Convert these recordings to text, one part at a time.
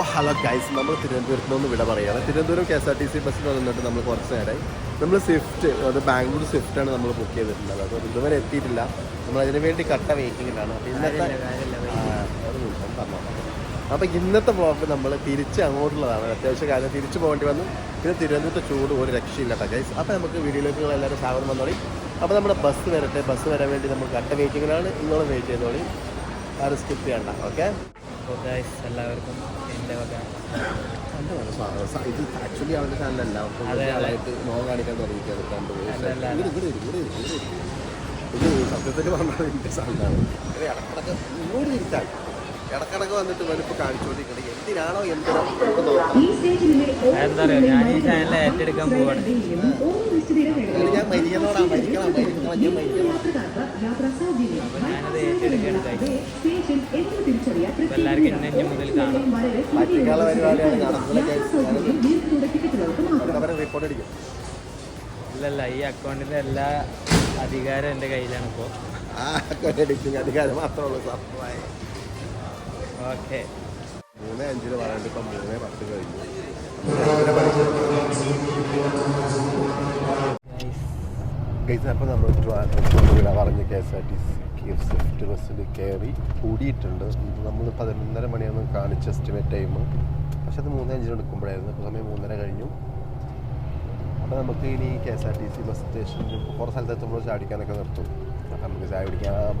അപ്പോൾ hello guys നമ്മൾ തിരുവനന്തപുരത്ത് നിന്ന് വിട പറയുകയാണ്. Thiruvananthapuram K S R T C ബസ്സിൽ വന്നിട്ട് നമ്മൾ കുറച്ച് നേരമായി നമ്മൾ സ്വിഫ്റ്റ് അത് ബാംഗ്ലൂർ സ്വിഫ്റ്റാണ് നമ്മൾ ബുക്ക് ചെയ്തിട്ടുള്ളത്. അപ്പോൾ ഇതുവരെ എത്തിയിട്ടില്ല. നമ്മൾ അതിന് വേണ്ടി കട്ട വെയിറ്റിങ്ങിലാണ് അപ്പോൾ ഇന്നത്തെ ആ, അപ്പോൾ ഇന്നത്തെ ബ്ലോക്ക് നമ്മൾ തിരിച്ച് അങ്ങോട്ടുള്ളതാണ്. അത്യാവശ്യം കാര്യം തിരിച്ചു പോകേണ്ടി വന്നു. പിന്നെ തിരുവനന്തപുരത്തെ ചൂട് ഒരു രക്ഷയില്ല കേട്ടോ ഗൈസ് അപ്പോൾ നമുക്ക് വീഡിയോയിലേക്ക് എല്ലാവരും എല്ലാവരും സ്വാഗതം വന്നോളി അപ്പോൾ നമ്മുടെ ബസ് വരട്ടെ. ബസ് വരാൻ വേണ്ടി നമ്മൾ കട്ട വെയിറ്റിങ്ങിലാണ് ഇന്നോളം വെയിറ്റ് ചെയ്തോളി. ആരും സ്കിപ്പ് ചെയ്യണ്ട ഓക്കെ അപ്പോൾ ഗൈസ് എല്ലാവർക്കും എന്റെ വക. ഇത് ആക്ച്വലി അവന്റെ ചാനലല്ല. ആളായിട്ട് മോഹം കാണിക്കാൻ തുടങ്ങിയത്. ഇത് സത്യത്തിൽ പറഞ്ഞാൽ എന്റെ ഇത് ഇടക്കിടക്ക് ഇങ്ങോട്ട് തിരിച്ചാൽ ഇടക്കിടക്ക് വന്നിട്ട് വലുപ്പ് കാണിച്ചുകൊണ്ടിരിക്കുന്നത് എന്തിനാണോ എന്തിനാണോ എന്താ പറയുക ഞാൻ ഈ ചാനൽ ഏറ്റെടുക്കാൻ പോവാണ്. ഞാൻ മരിക്കുന്നോടാ മരിക്കണം മരിക്കണം ഞാൻ മരിക്കണം. ഞാനത് ഏറ്റെടുക്കുകയാണ് ഗൈസ് അപ്പോൾ എല്ലാവർക്കും ഇന്ന് ഇനി മുതൽ കാണാം. പരിപാടിയാണ് ഇല്ലല്ല ഈ അക്കൗണ്ടിന്റെ എല്ലാ അധികാരം എന്റെ കയ്യിലാണ് ഇപ്പോൾ ആ അടിക്കും അധികാരം മാത്രമേ ഉള്ളൂ സത്യം ഓക്കെ. മൂന്ന് അഞ്ചിന് പറയാണ്ട് ഇപ്പം മൂന്ന് പത്ത് കഴിഞ്ഞു. ഗൈസ് അപ്പോൾ നമ്മൾ ഇവിടെ പറഞ്ഞു K S R T C swift ബസ്സിൽ കയറി കൂടിയിട്ടുണ്ട്. നമ്മൾ പതിനൊന്നര മണിയാണ് കാണിച്ച എസ്റ്റിമേറ്റ് ടൈം പക്ഷെ അത് മൂന്ന് അഞ്ചിന് എടുക്കുമ്പോഴായിരുന്നു. ഇപ്പോൾ സമയം മൂന്നര കഴിഞ്ഞു. അപ്പോൾ നമുക്ക് ഇനി K S R T C bus സ്റ്റേഷനിൽ കുറേ സ്ഥലത്ത് എത്തുമ്പോൾ ചാടിക്കാനൊക്കെ നിർത്തും. അപ്പം നമുക്ക് ചായ കുടിക്കാം.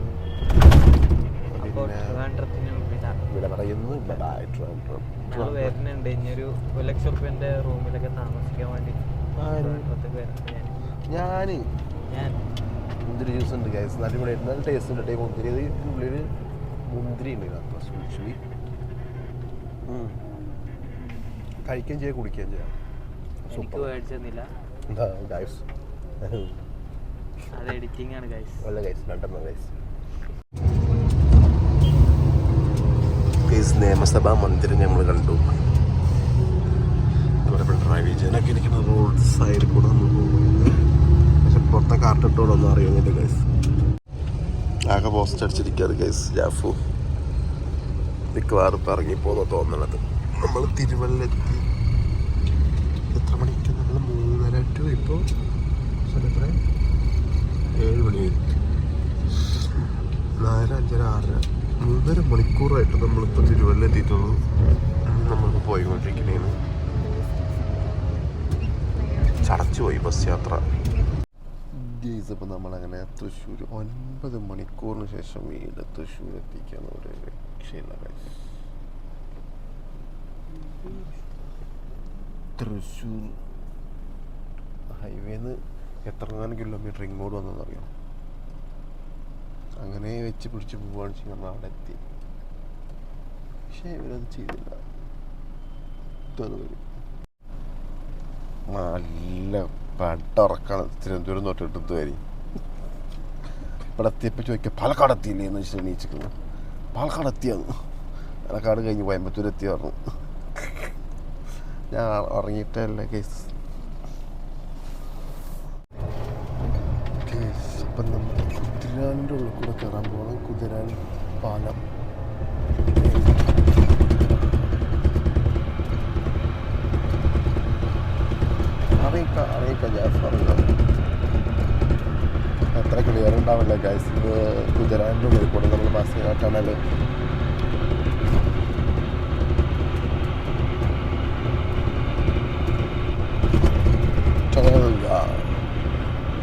പിന്നെ ട്രിവാൻഡ്രത്തിന് മുമ്പിലാണ് ഇവിടെ പറയുന്നു. ബൈ ട്രിവാൻഡ്രം. ഞങ്ങൾ വരുന്നുണ്ട്. ഇനിയൊരു ഒരു ലക്ഷം റുപ്യന്റെ റൂമിലൊക്കെ താമസിക്കാൻ വേണ്ടി ആര്? ട്രിവാൻഡ്രത്തേക്ക് വരുന്നുണ്ട് ഞാൻ ഞാൻ ഞാൻ മുന്തിരി ജ്യൂസ് ഉണ്ട് ഗൈസ് നല്ല ഇവിടെ നല്ല ടേസ്റ്റ് ഉണ്ട് ടേ മുന്തിരി. ഇത് ഉള്ളിൽ മുന്തിരി ഉണ്ട് അത്ര സ്പെഷ്യലി കഴിക്കുകയും ചെയ്യാം കുടിക്കുകയും ചെയ്യാം. സൂപ്പർ മേടിച്ചെന്നില്ല എന്താ ഗൈസ് അത് എഡിറ്റിംഗ് ആണ് ഗൈസ് നല്ല ഗൈസ് രണ്ടെണ്ണം ഗൈസ് ഗൈസ് നിയമസഭാ മന്ദിരം നമ്മൾ കണ്ടു. നമ്മുടെ പിണറായി വിജയനൊക്കെ ഇരിക്കുന്ന റോഡ് സൈഡിൽ കൂടെ നമ്മൾ പോകുന്നത് പക്ഷെ പുറത്തെ കാർട്ടിട്ടോടെ ഒന്നും അറിയുന്നില്ല ഗൈസ് ആകെ പോസ്റ്റ് അടിച്ചിരിക്കാറ് ഗൈസ് ജാഫു മിക്കവാറും ഇറങ്ങിപ്പോന്ന് തോന്നണത്. നമ്മൾ തിരുവല്ലെത്തി എത്ര മണിക്ക് നമ്മൾ മൂന്നര ടു ഇപ്പോൾ എത്ര? ഏഴ് മണി നാല് അഞ്ചര ആറര. മൂന്നര മണിക്കൂറായിട്ട് നമ്മളിപ്പോൾ തിരുവല്ല എത്തിയിട്ടുള്ളൂ. നമ്മളിപ്പോൾ പോയിക്കൊണ്ടിരിക്കണേന്ന്. ചടച്ചു പോയി ബസ് യാത്ര. ഗീസ് അപ്പോൾ നമ്മളങ്ങനെ തൃശ്ശൂർ ഒൻപത് മണിക്കൂറിന് ശേഷം വീട് തൃശ്ശൂർ എത്തിക്കാൻ ഒരു രക്ഷയില്ല. തൃശ്ശൂർ ഹൈവേന്ന് എത്രങ്ങാനും കിലോമീറ്റർ ഇങ്ങോട്ട് വന്നതെന്നറിയാം? അങ്ങനെ വെച്ച് പിടിച്ച് പോവുകയാണ് വെച്ചാൽ നമ്മൾ അവിടെ എത്തി. പക്ഷേ ഇവരത് ചെയ്തില്ല. നല്ല പടറക്കാണ് തിരുവനന്തപുരം തൊട്ടിട്ട് ഇതുവരെ ഇവിടെ എത്തിയപ്പോൾ ചോദിക്കുക പാലക്കാട് എത്തിയില്ലേ എന്ന് വെച്ചിട്ട് എണീച്ചിരിക്കുന്നു. പാലക്കാട് എത്തിയാന്ന്. പാലക്കാട് കഴിഞ്ഞ് കോയമ്പത്തൂർ എത്തി പറഞ്ഞു. ഞാൻ ഉറങ്ങിയിട്ടല്ല കേസ്. അപ്പം നമ്മൾ കുതിരാനിന്റെ ഉള്ളിൽ കൂടെ കയറാൻ പോകണം. കുതിരാൻ പാലം. ഗൈസ് ഇത് ഉള്ളിൽ കൂടെ നമ്മൾ ബസ് ടണൽ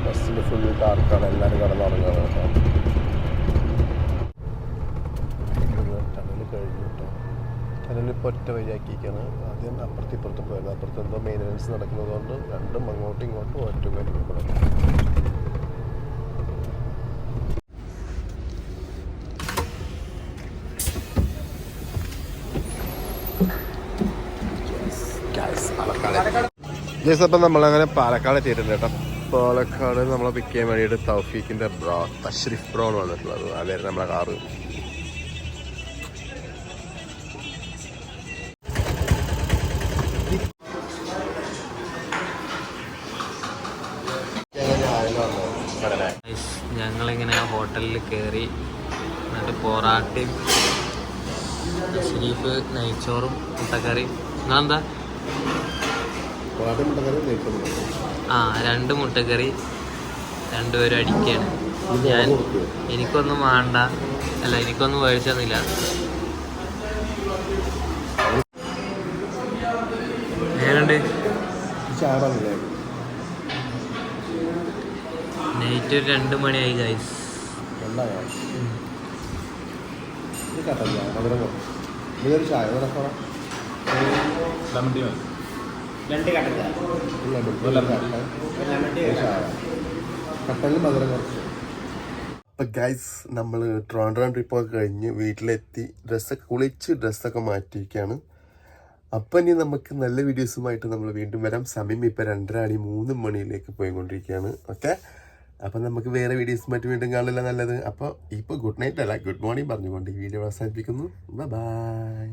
ബസ്സിൽ ഫുൾ ഡാർക്കാണ് എല്ലാവരും കടന്നു കേട്ടോ. ടണൽ കഴിഞ്ഞു കേട്ടോ. ടണൽ ഇപ്പോൾ ഒറ്റ വഴിയാക്കിയിരിക്കുകയാണ് ആദ്യം അപ്പുറത്ത് ഇപ്പുറത്ത് പോയത്. അപ്പുറത്ത് എന്തോ മെയിന്റനൻസ് നടക്കുന്നത് കൊണ്ട് രണ്ടും അങ്ങോട്ടും ഇങ്ങോട്ടും ഒറ്റ വഴി കൂടെ ജേസ് അപ്പം നമ്മളങ്ങനെ പാലക്കാട് എത്തിയിട്ടുണ്ട് കേട്ടോ. പാലക്കാട് നമ്മളെ പിക്ക് ചെയ്യാൻ വേണ്ടിയിട്ട് തൗഫീഖിന്റെ ബ്രോ തഷ്രിഫ് ബ്രോ ആണ് വന്നിട്ടുള്ളത്. അതായിരുന്നു നമ്മളെ കാറ്. ഞങ്ങളിങ്ങനെ ആ ഹോട്ടലിൽ കയറി എന്നിട്ട് പൊറാട്ടയും ഷരീഫ് നെയ്ച്ചോറും മുട്ടക്കറിയും. നിങ്ങളെന്താ? ആ രണ്ട് മുട്ടക്കറി രണ്ടുപേരും അടിക്കാണ്. ഞാൻ എനിക്കൊന്നും വേണ്ട. അല്ല എനിക്കൊന്നും വേടിച്ചൊന്നുമില്ല. നൈറ്റ് ഒരു രണ്ട് മണിയായി ഗൈസ് രണ്ടായോ? കുറച്ച്. അപ്പം ഗൈസ് നമ്മൾ ട്രോണ്ടറം ട്രിപ്പൊക്കെ കഴിഞ്ഞ് വീട്ടിലെത്തി. ഡ്രസ്സൊക്കെ കുളിച്ച് ഡ്രസ്സൊക്കെ മാറ്റിയിരിക്കുകയാണ് അപ്പം ഇനി നമുക്ക് നല്ല വീഡിയോസുമായിട്ട് നമ്മൾ വീണ്ടും വരാം. സമയം ഇപ്പം രണ്ടര മണി മൂന്ന് മണിയിലേക്ക് പോയിക്കൊണ്ടിരിക്കുകയാണ്. ഓക്കെ അപ്പം നമുക്ക് വേറെ വീഡിയോസുമായിട്ട് വീണ്ടും കാണില്ല നല്ലത്. അപ്പോൾ ഇപ്പോൾ ഗുഡ് നൈറ്റ് അല്ല ഗുഡ് മോർണിംഗ് പറഞ്ഞുകൊണ്ട് ഈ വീഡിയോ അവസാനിപ്പിക്കുന്നു. ബൈ